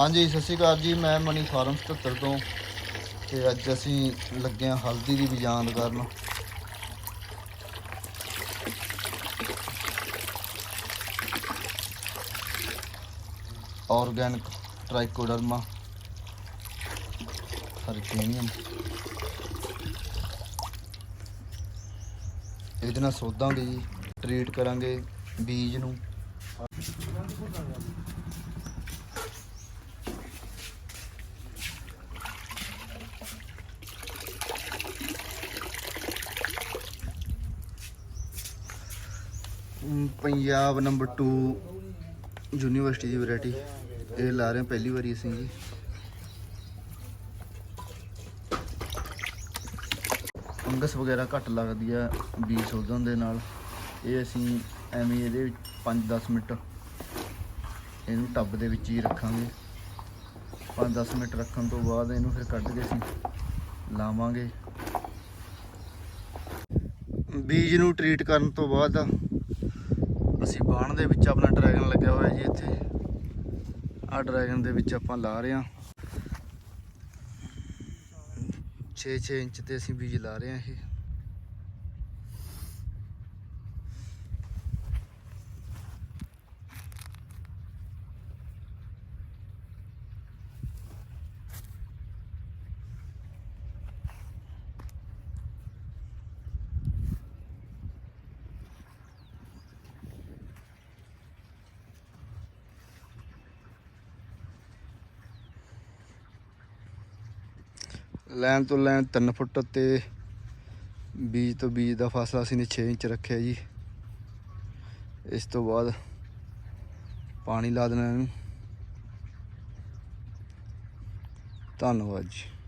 ਹਾਂਜੀ, ਸਤਿ ਸ਼੍ਰੀ ਅਕਾਲ ਜੀ, ਮੈਂ ਮਨੀ ਫਾਰਮ 77 ਤੋਂ ਤੇ ਅੱਜ ਅਸੀਂ ਲੱਗੇ ਹਾਂ ਹਲਦੀ ਦੀ ਬਿਜਾਂਦ ਕਰਨ। Organic trichoderma. ਹਰਕੇਨੀਅਮ। ਇਹਦੇ ਨਾਲ ਸੋਧਾਂਗੇ ਜੀ, ਟ੍ਰੀਟ ਕਰਾਂਗੇ ਬੀਜ ਨੂੰ। ਪੰਜਾਬ ਨੰਬਰ 2 ਯੂਨੀਵਰਸਿਟੀ ਦੀ ਵੈਰਾਈਟੀ ਇਹ ਲਾ ਰਹੇ ਪਹਿਲੀ ਵਾਰੀ ਅਸੀਂ ਜੀ। ਫੰਗਸ ਵਗੈਰਾ ਘੱਟ ਲੱਗਦੀ ਆ ਬੀਜ ਸੋਧਣ ਦੇ ਨਾਲ। ਇਹ ਅਸੀਂ ਐਵੇਂ ਇਹਦੇ ਵਿੱਚ 5-10 ਮਿੰਟ ਇਹਨੂੰ ਟੱਬ ਦੇ ਵਿੱਚ ਹੀ ਰੱਖਾਂਗੇ। 5-10 ਮਿੰਟ ਰੱਖਣ ਤੋਂ ਬਾਅਦ ਇਹਨੂੰ ਫਿਰ ਕੱਢ ਕੇ ਅਸੀਂ ਲਾਵਾਂਗੇ। ਬੀਜ ਨੂੰ ਟ੍ਰੀਟ ਕਰਨ ਤੋਂ ਬਾਅਦ ਅਸੀਂ ਬਾਣ ਦੇ ਵਿੱਚ ਆਪਣਾ ਡਰੈਗਨ ਲੱਗਿਆ ਹੋਇਆ ਜੀ ਇੱਥੇ। ਆ ਡਰੈਗਨ ਦੇ ਵਿੱਚ ਆਪਾਂ ਲਾ ਰਹੇ ਹਾਂ। 6-6 ਇੰਚ ਤੇ ਅਸੀਂ ਬੀਜ ਲਾ ਰਹੇ ਹਾਂ ਇਹ। ਲੈਣ ਤੋਂ ਲੈਣ 3 ਫੁੱਟ ਤੇ ਬੀਜ ਤੋਂ ਬੀਜ ਦਾ ਫਾਸਲਾ ਅਸੀਂ ਨੇ 6 ਇੰਚ ਰੱਖਿਆ ਜੀ। ਇਸ ਤੋਂ ਬਾਅਦ ਪਾਣੀ ਲਾ ਦੇਣਾ ਇਹਨੂੰ। ਧੰਨਵਾਦ ਜੀ।